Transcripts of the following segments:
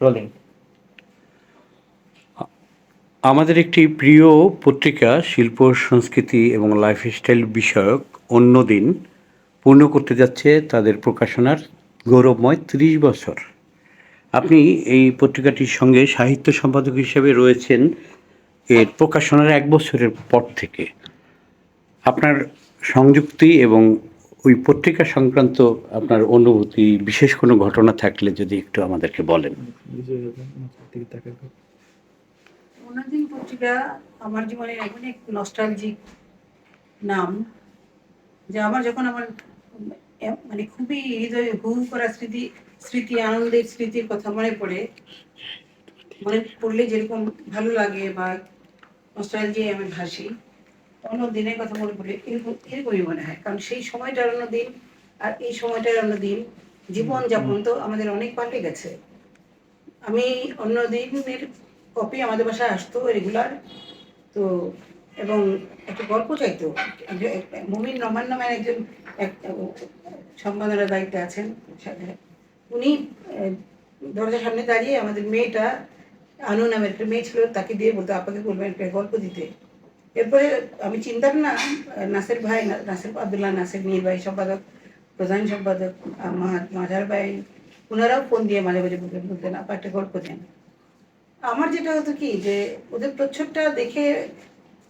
Rolling আমাদের একটি প্রিয় পত্রিকা, শিল্প, সংস্কৃতি এবং লাইফস্টাইল বিষয়ক অন্য দিন পূর্ণ করতে যাচ্ছে তাদের প্রকাশনার গৌরবময় ত্রিশ বছর। আপনি এই পত্রিকাটির সঙ্গে সাহিত্য সম্পাদক হিসেবে রয়েছেন এর প্রকাশনার এক বছরের পর থেকে। আপনার সংযুক্তি এবং ওই পত্রিকা সংক্রান্ত আপনার অনুভূতি, বিশেষ কোনো ঘটনা থাকলে যদি একটু আমাদেরকে বলেন। অন্যদিন পত্রিকা আমার জীবনের এমন এক নস্টালজিক নাম, যে আমার যখন আমার মানে খুবই হৃদয়ে হু করা স্মৃতি স্মৃতি, আনন্দের স্মৃতির কথা মনে পড়ে। মনে পড়লে যেরকম ভালো লাগে বা নস্টালজি আমি ভাসি। অন্য দিনের কথা মনে পড়লে এরকম এরকমই মনে হয়। কারণ সেই সময়টার অন্য দিন আর এই সময়টার অন্য দিন জীবন যাপন তো আমাদের অনেক পাল্টে গেছে। আমি অন্য দিনের কপি আমাদের বাসায় আসতো রেগুলার তো এবং একটা গল্প চাইতো। মুমিন রহমান নামের একজন এক সম্পাদনার দায়িত্বে আছেন। উনি দরজার সামনে দাঁড়িয়ে আমাদের মেয়েটা আনু নামের একটা মেয়ে ছিল তাকে দিয়ে বলতো আপাকে বলবেন একটা গল্প দিতে। এরপরে আমি চিন্তাম না, নাসের ভাই, নাসের আবদুল্লাহ, নাসের ভাই সম্পাদক, প্রধান সম্পাদক মাঝার ভাই ওনারাও ফোন দিয়ে মাঝে মাঝে বলতেন বলতেন, আপা, একটা গল্প দেন। আমার যেটা হতো কি যে, ওদের প্রচ্ছদটা দেখে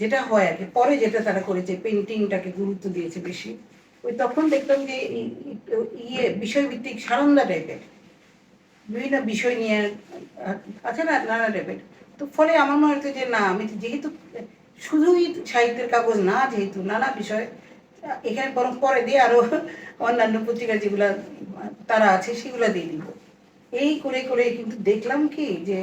যেটা হয় আর কি, পরে যেটা তারা করেছে পেন্টিংটাকে গুরুত্ব দিয়েছে বেশি, ওই তখন দেখতাম যে ইয়ে বিষয়ভিত্তিক সারন্দা টাইপের বিভিন্ন বিষয় নিয়ে আছে না, নানা টাইপের তো ফলে আমার মনে হতো যে, না, আমি যেহেতু শুধুই সাহিত্যের কাগজ না, যেহেতু নানা বিষয়, এখানে বরং পরে দিয়ে আরও অন্যান্য পত্রিকা যেগুলা তারা আছে, সেগুলো দিয়ে দিব। এই করে করে কিন্তু দেখলাম কি যে,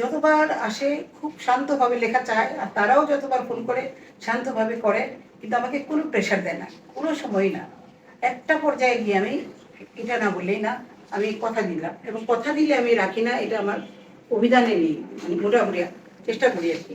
যতবার আসে খুব শান্তভাবে লেখা চায়, আর তারাও যতবার ফোন করে, শান্তভাবে করে, কিন্তু আমাকে কোনো প্রেশার দেয় না, কোনো সময় না। একটা পর্যায়ে গিয়ে আমি, এটা না বললেই না, আমি কথা দিলাম। এবং কথা দিলে আমি রাখি না, এটা আমার অভিধানে নেই মানে মোটামুটি চেষ্টা করি আর কি।